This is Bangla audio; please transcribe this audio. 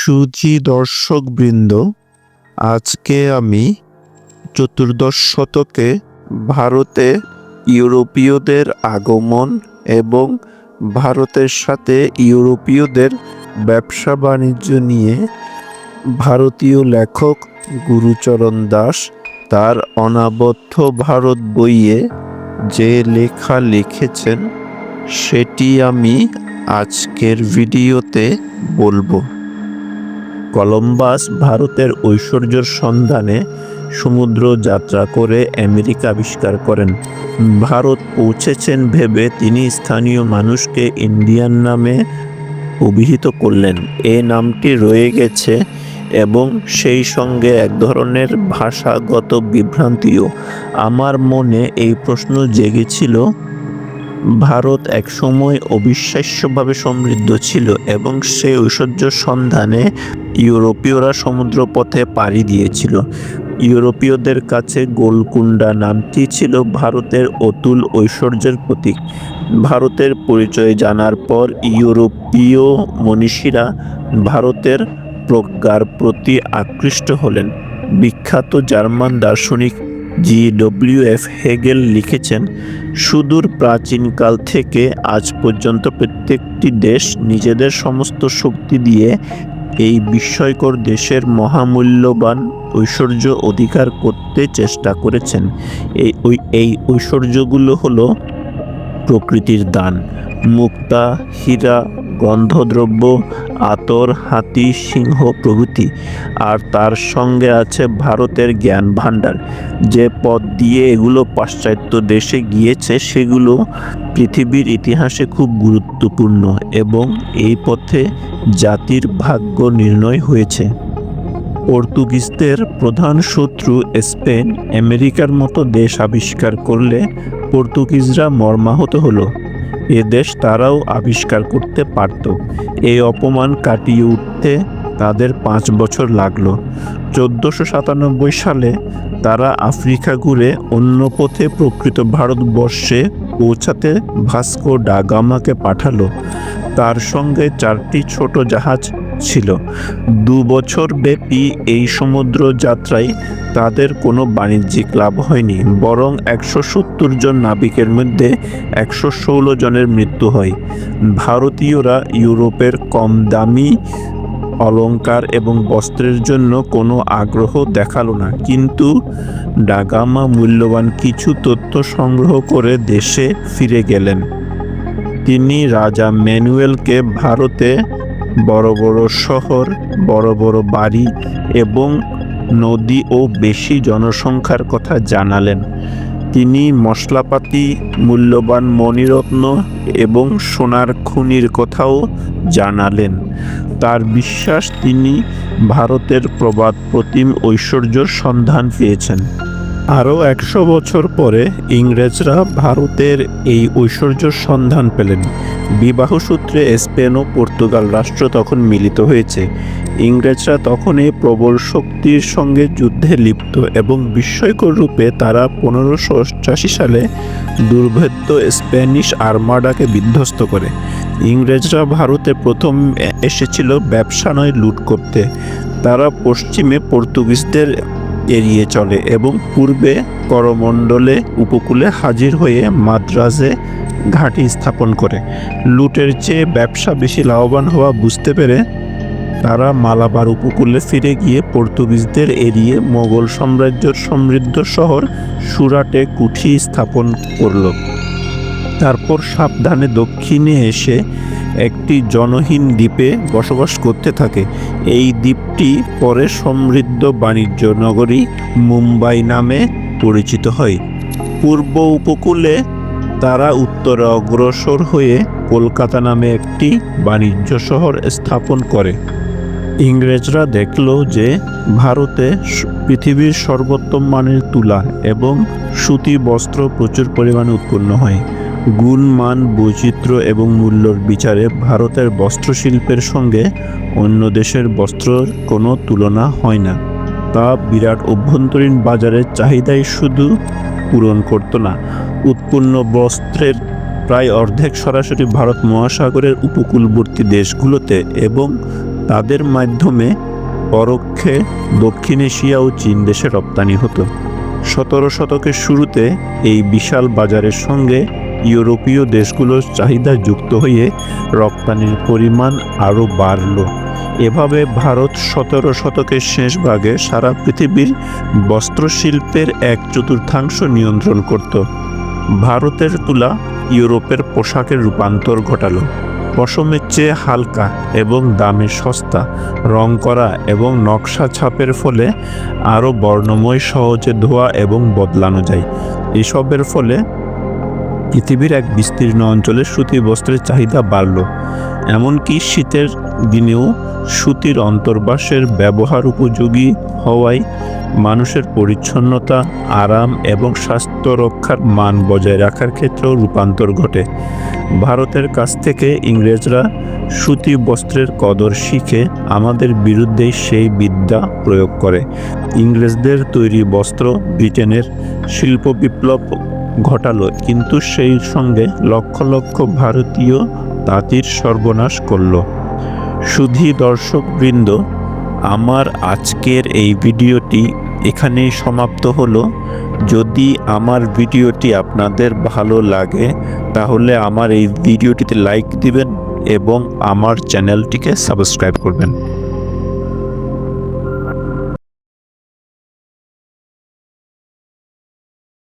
সুধী দর্শকবৃন্দ, আজকে আমি চতুর্দশ শতকে ভারতে ইউরোপীয়দের আগমন এবং ভারতের সাথে ইউরোপীয়দের ব্যবসা বাণিজ্য নিয়ে ভারতীয় লেখক গুরুচরণ দাস তার অনাবদ্ধ ভারত বইয়ে যে লেখা লিখেছেন, সেটি আমি আজকের ভিডিওতে বলব। কলম্বাস ভারতের ঐশ্বর্যের সন্ধানে সমুদ্র যাত্রা করে আমেরিকা আবিষ্কার করেন। ভারত পৌঁছেছেন ভেবে তিনি স্থানীয় মানুষকে ইন্ডিয়ান নামে অভিহিত করলেন। এ নামটি রয়ে গেছে এবং সেই সঙ্গে এক ধরনের ভাষাগত বিভ্রান্তিও। আমার মনে এই প্রশ্ন জেগেছিল ভারত একসময় অবিশ্বাস্যভাবে সমৃদ্ধ ছিল এবং সেই ঐশ্বর্য সন্ধানে ইউরোপীয়রা সমুদ্রপথে পাড়ি দিয়েছিল। ইউরোপীয়দের কাছে গোলকুন্ডা নামটি ছিল ভারতের অতুল ঐশ্বর্যের প্রতীক। ভারতের পরিচয় জানার পর ইউরোপীয় মনীষীরা ভারতের প্রজ্ঞার প্রতি আকৃষ্ট হলেন। বিখ্যাত জার্মান দার্শনিক জি ডব্লিউ এফ হেগেল লিখেছেন, সুদূর প্রাচীনকাল থেকে আজ পর্যন্ত প্রত্যেকটি দেশ নিজেদের সমস্ত শক্তি দিয়ে এই বিস্ময়কর দেশের মহামূল্যবান ঐশ্বর্য অধিকার করতে চেষ্টা করেছেন। এই ওই, এই ঐশ্বর্যগুলো হলো প্রকৃতির দান। মুক্তা, হীরা গন্ধদ্রব্য, আতর, হাতি, সিংহ প্রভৃতি। আর তার সঙ্গে আছে ভারতের জ্ঞান ভাণ্ডার যে পথ দিয়ে এগুলো পাশ্চাত্য দেশে গিয়েছে, সেগুলো পৃথিবীর ইতিহাসে খুব গুরুত্বপূর্ণ এবং এই পথে জাতির ভাগ্য নির্ণয় হয়েছে। পর্তুগিজদের প্রধান শত্রু স্পেন, আমেরিকার মতো দেশ আবিষ্কার করলে পর্তুগিজরা মর্মাহত হলো। এ দেশ তারাও আবিষ্কার করতে পারত। এই অপমান কাটিয়ে উঠতে তাদের পাঁচ বছর লাগল। চোদ্দোশো সাতানব্বই সালে তারা আফ্রিকা ঘুরে অন্য পথে প্রকৃত ভারতবর্ষে পৌঁছাতে ভাস্কো ডাগামাকে পাঠালো। তার সঙ্গে চারটি ছোট জাহাজ ছিল। দু বছর ব্যাপী এই সমুদ্র যাত্রায় তাদের কোনো বাণিজ্যিক লাভ হয়নি, বরং একশো সত্তর জন নাবিকের মধ্যে একশো ষোলো জনের মৃত্যু হয়। ভারতীয়রা ইউরোপের কম দামি অলংকার এবং বস্ত্রের জন্য কোনো আগ্রহ দেখাল না, কিন্তু ডাগামা মূল্যবান কিছু তথ্য সংগ্রহ করে দেশে ফিরে গেলেন। তিনি রাজা ম্যানুয়েলকে ভারতে বড় বড় শহর, বড় বড় বাড়ি এবং নদী ও বেশি জনসংখ্যার কথা জানালেন। তিনি মশলাপাতি, মূল্যবান মণিরত্ন এবং সোনার খুনির কথাও জানালেন। তার বিশ্বাস তিনি ভারতের প্রবাদ প্রতিম ঐশ্বর্যর সন্ধান পেয়েছেন। আরও একশো বছর পরে ইংরেজরা ভারতের এই ঐশ্বর্যর সন্ধান পেলেন। বিবাহসূত্রে স্পেন ও পর্তুগাল রাষ্ট্র তখন মিলিত হয়েছে। ইংরেজরা তখন এই প্রবল শক্তির সঙ্গে যুদ্ধে লিপ্ত এবং বিস্ময়কর রূপে তারা পনেরোশো অষ্টাশি সালে দুর্ভেদ্য স্প্যানিশ আর্মাডাকে বিধ্বস্ত করে। ইংরেজরা ভারতে প্রথম এসেছিল ব্যবসা নয় লুট করতে। তারা পশ্চিমে পর্তুগিজদের এড়িয়ে চলে এবং পূর্বে করমণ্ডলে উপকূলে হাজির হয়ে মাদ্রাজে ঘাঁটি স্থাপন করে। লুটের চেয়ে ব্যবসা বেশি লাভবান হওয়া বুঝতে পেরে তারা মালাবার উপকূলে ফিরে গিয়ে পর্তুগিজদের এড়িয়ে মোগল সাম্রাজ্যের সমৃদ্ধ শহর সুরাটে কুঠি স্থাপন করল। তারপর সাবধানে দক্ষিণে এসে একটি জনহীন দ্বীপে বসবাস করতে থাকে। এই দ্বীপটি পরে সমৃদ্ধ বাণিজ্য নগরী মুম্বাই নামে পরিচিত হয়। পূর্ব উপকূলে তারা উত্তরে অগ্রসর হয়ে কলকাতা নামে একটি বাণিজ্য শহর স্থাপন করে। ইংরেজরা দেখল যে ভারতে পৃথিবীর সর্বোত্তম মানের তুলা এবং সুতি বস্ত্র প্রচুর পরিমাণে উৎপন্ন হয়। গুণ মান বৈচিত্র্য এবং মূল্যর বিচারে ভারতের বস্ত্রশিল্পের সঙ্গে অন্য দেশের বস্ত্রর কোনো তুলনা হয় না। তা বিরাট অভ্যন্তরীণ বাজারের চাহিদাই শুধু পূরণ করতো না, উৎপন্ন বস্ত্রের প্রায় অর্ধেক সরাসরি ভারত মহাসাগরের উপকূলবর্তী দেশগুলোতে এবং তাদের মাধ্যমে পরোক্ষে দক্ষিণ এশিয়া ও চীন দেশে রপ্তানি হতো। সতেরো শতকের শুরুতে এই বিশাল বাজারের সঙ্গে ইউরোপীয় দেশগুলোর চাহিদা যুক্ত হয়ে রপ্তানির পরিমাণ আরও বাড়ল। এভাবে ভারত সতেরো শতকের শেষ ভাগে সারা পৃথিবীর বস্ত্রশিল্পের এক চতুর্থাংশ নিয়ন্ত্রণ করত। ভারতের তুলা ইউরোপের পোশাকের রূপান্তর ঘটালো। পশমের চেয়ে হালকা এবং দামে সস্তা, রং করা এবং নকশা ছাপের ফলে আরও বর্ণময়, সহজে ধোয়া এবং বদলানো যায়। এসবের ফলে পৃথিবীর এক বিস্তীর্ণ অঞ্চলে সুতি বস্ত্রের চাহিদা বাড়ল। এমনকি শীতের দিনেও সুতির অন্তর্বাসের ব্যবহার উপযোগী হওয়ায় মানুষের পরিচ্ছন্নতা, আরাম এবং স্বাস্থ্য রক্ষার মান বজায় রাখার ক্ষেত্রেও রূপান্তর ঘটে। ভারতের কাছ থেকে ইংরেজরা সুতি বস্ত্রের কদর শিখে আমাদের বিরুদ্ধে সেই বিদ্যা প্রয়োগ করে। ইংরেজদের তৈরি বস্ত্র ব্রিটেনের শিল্প বিপ্লব ঘটালো, কিন্তু সেই সঙ্গে লক্ষ লক্ষ ভারতীয় তাঁতির সর্বনাশ করল। সুধী দর্শকবৃন্দ, আমার আজকের এই ভিডিওটি এখানেই সমাপ্ত হলো। যদি আমার ভিডিওটি আপনাদের ভালো লাগে, তাহলে আমার এই ভিডিওটিতে লাইক দিবেন এবং আমার চ্যানেলটিকে সাবস্ক্রাইব করবেন।